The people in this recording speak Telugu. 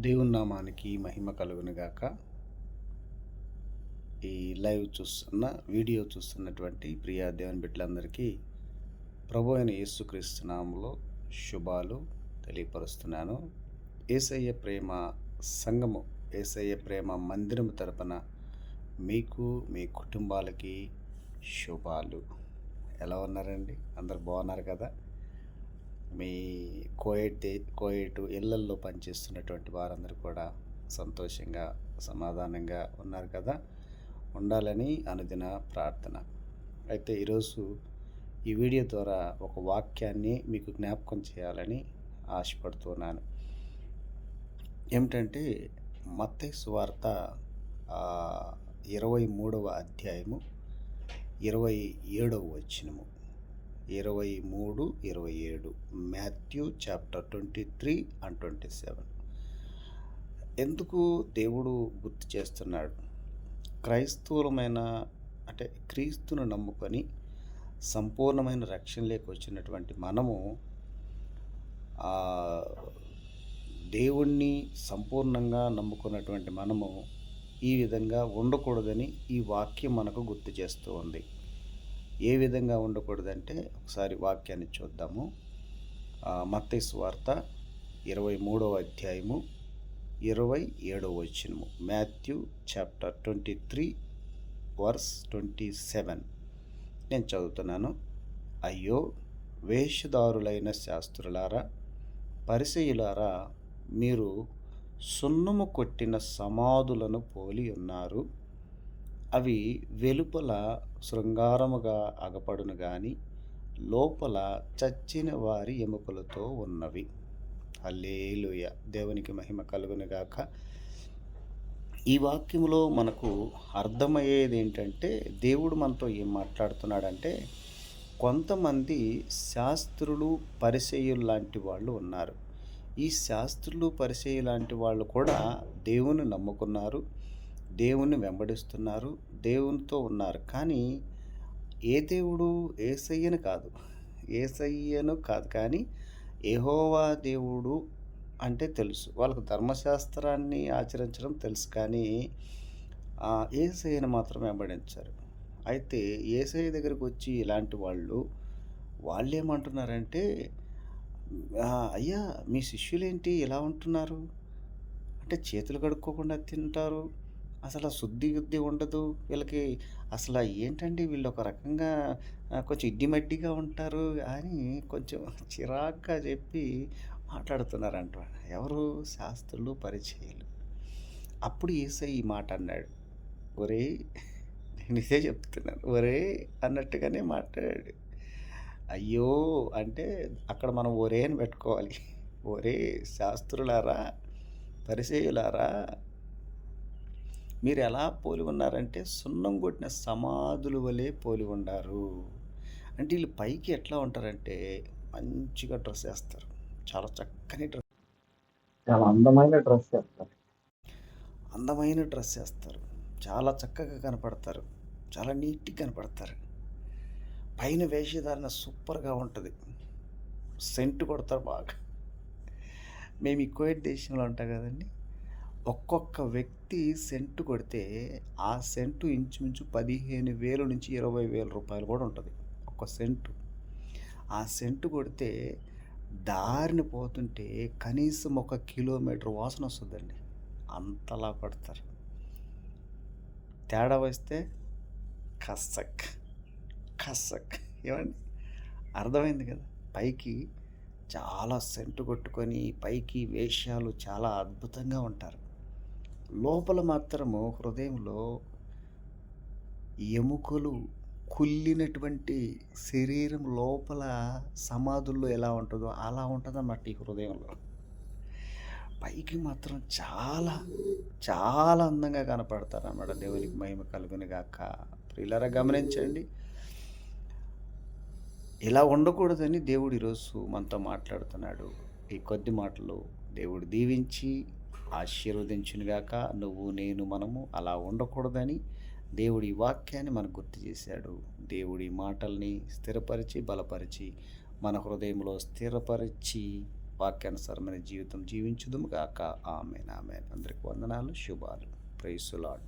దేవుని నామానికి మహిమ కలుగునుగాక. ఈ లైవ్ చూస్తున్న వీడియో చూస్తున్నటువంటి ప్రియా దేవుని బిడ్డలందరికీ ప్రభు అయిన యేసుక్రీస్తు నామంలో శుభాలు తెలియపరుస్తున్నాను. ఏసయ్య ప్రేమ సంఘము ఏసయ్య ప్రేమ మందిరము తరపున మీకు మీ కుటుంబాలకి శుభాలు. ఎలా ఉన్నారండి? అందరు బాగున్నారు కదా? మీ కోయట్ కోయట్ ఇళ్ళల్లో పనిచేస్తున్నటువంటి వారందరూ కూడా సంతోషంగా సమాధానంగా ఉన్నారు కదా? ఉండాలని అనుదిన ప్రార్థన. అయితే ఈరోజు ఈ వీడియో ద్వారా ఒక వాక్యాన్ని మీకు జ్ఞాపకం చేయాలని ఆశపడుతున్నాను. ఏమిటంటే మత్తే సువార్త ఇరవై మూడవ అధ్యాయము ఇరవై ఏడవ వచ్చినము ఇరవై మూడు ఇరవై ఏడు. Matthew chapter twenty three and twenty seven. ఎందుకు దేవుడు గుర్తు చేస్తున్నాడు? క్రైస్తవులమైన అంటే క్రీస్తును నమ్ముకొని సంపూర్ణమైన రక్షణలోకి వచ్చినటువంటి మనము దేవుణ్ణి సంపూర్ణంగా నమ్ముకున్నటువంటి మనము ఈ విధంగా ఉండకూడదని ఈ వాక్యం మనకు గుర్తు చేస్తూ ఉంది. ఏ విధంగా ఉండకూడదంటే ఒకసారి వాక్యాన్ని చూద్దాము. మత్తైస్ వార్త ఇరవై మూడవ అధ్యాయము ఇరవై ఏడవ వచ్చినము Matthew chapter twenty three verse twenty seven. నేను చదువుతున్నాను. అయ్యో వేషధారులైన శాస్త్రులారా పరిసయులారా మీరు సున్నము కొట్టిన సమాధులను పోలి ఉన్నారు. అవి వెలుపల శృంగారముగా అగపడును గాని లోపల చచ్చిన వారి ఎముకలతో ఉన్నవి. అల్లేలుయ దేవునికి మహిమ కలుగునుగాక ఈ వాక్యంలో మనకు అర్థమయ్యేది ఏంటంటే దేవుడు మనతో ఏం మాట్లాడుతున్నాడంటే కొంతమంది శాస్త్రులు పరిచయులు లాంటి వాళ్ళు ఉన్నారు. ఈ శాస్త్రులు పరిచయ లాంటి వాళ్ళు కూడా దేవుని నమ్ముకున్నారు. దేవుణ్ణి వెంబడిస్తున్నారు దేవునితో ఉన్నారు. కానీ ఏ దేవుడు? ఏసయ్యను కాదు. ఏసయ్యను కాదు. కానీ ఏహోవా దేవుడు అంటే తెలుసు. వాళ్ళకు ధర్మశాస్త్రాన్ని ఆచరించడం తెలుసు. కానీ ఏసయ్యను మాత్రం వెంబడించారు. అయితే ఏసయ్య దగ్గరికి వచ్చి ఇలాంటి వాళ్ళు వాళ్ళు ఏమంటున్నారంటే అయ్యా మీ శిష్యులేంటి? ఎలా ఉంటున్నారు. అంటే చేతులు కడుక్కోకుండా తింటారు. అసలు శుద్ధి యుద్ధి ఉండదు. వీళ్ళకి అసలు ఏంటండి వీళ్ళు ఒక రకంగా కొంచెం ఇడ్డిమడ్డిగా ఉంటారు అని కొంచెం చిరాగ్గా చెప్పి మాట్లాడుతున్నారంట. ఎవరు? శాస్త్రులు పరిచయాలు. అప్పుడు ఏసై ఈ మాట అన్నాడు. ఒరే నేను ఇదే చెప్తున్నాను. ఒరే అన్నట్టుగానే మాట్లాడాడు. అయ్యో అంటే అక్కడ మనం ఒరే అని పెట్టుకోవాలి. ఒరే శాస్త్రులారా పరిచయులారా మీరు ఎలా పోలి ఉన్నారంటే సున్నం కొట్టిన సమాధుల వలె పోలి ఉన్నారు అంటే వీళ్ళు పైకి ఎట్లా ఉంటారంటే మంచిగా డ్రెస్ వేస్తారు. చాలా చక్కని డ్రెస్ చాలా అందమైన డ్రెస్ వేస్తారు. అందమైన డ్రెస్ వేస్తారు. చాలా చక్కగా కనపడతారు. చాలా నీట్గా కనపడతారు. పైన వేషధారణ సూపర్గా ఉంటుంది. సెంట్ కొడతారు బాగా. మేము ఈ కోవిడ్ దేశంలో ఉంటాం కదండి. ఒక్కొక్క వ్యక్తి సెంటు కొడితే ఆ సెంటు ఇంచుమించు పదిహేను వేలు నుంచి ఇరవై వేల రూపాయలు కూడా ఉంటుంది ఒక్క సెంటు. ఆ సెంటు కొడితే దారిని పోతుంటే కనీసం ఒక కిలోమీటర్ వాసన వస్తుందండి. అంతలా పడతారు. తేడా వస్తే కసక్ కసక్. ఏమండి? అర్థమైంది కదా? పైకి చాలా సెంటు కొట్టుకొని పైకి వేషాలు చాలా అద్భుతంగా ఉంటారు. లోపల మాత్రము హృదయంలో ఎముకలు కుల్లినటువంటి శరీరం లోపల సమాధుల్లో ఎలా ఉంటుందో అలా ఉంటుంది అన్నమాట ఈ హృదయంలో. పైకి మాత్రం చాలా చాలా అందంగా కనపడతారు అన్నమాట దేవునికి మహిమ కలుగుని గాక. ప్రియులరా గమనించండి. ఇలా ఉండకూడదని దేవుడు ఈరోజు మనతో మాట్లాడుతున్నాడు. ఈ కొద్ది మాటలు దేవుడు దీవించి ఆశీర్వదించునుగాక. నువ్వు నేను మనము అలా ఉండకూడదని దేవుడి వాక్యాన్ని మనకు గుర్తు చేశాడు. దేవుడి మాటల్ని స్థిరపరిచి బలపరిచి మన హృదయంలో స్థిరపరిచి వాక్యానుసారమైన జీవితం జీవించుదుము గాక ఆమెన్ ఆమెన్. అందరికి వందనాలు శుభాలు. ప్రైసులాడ్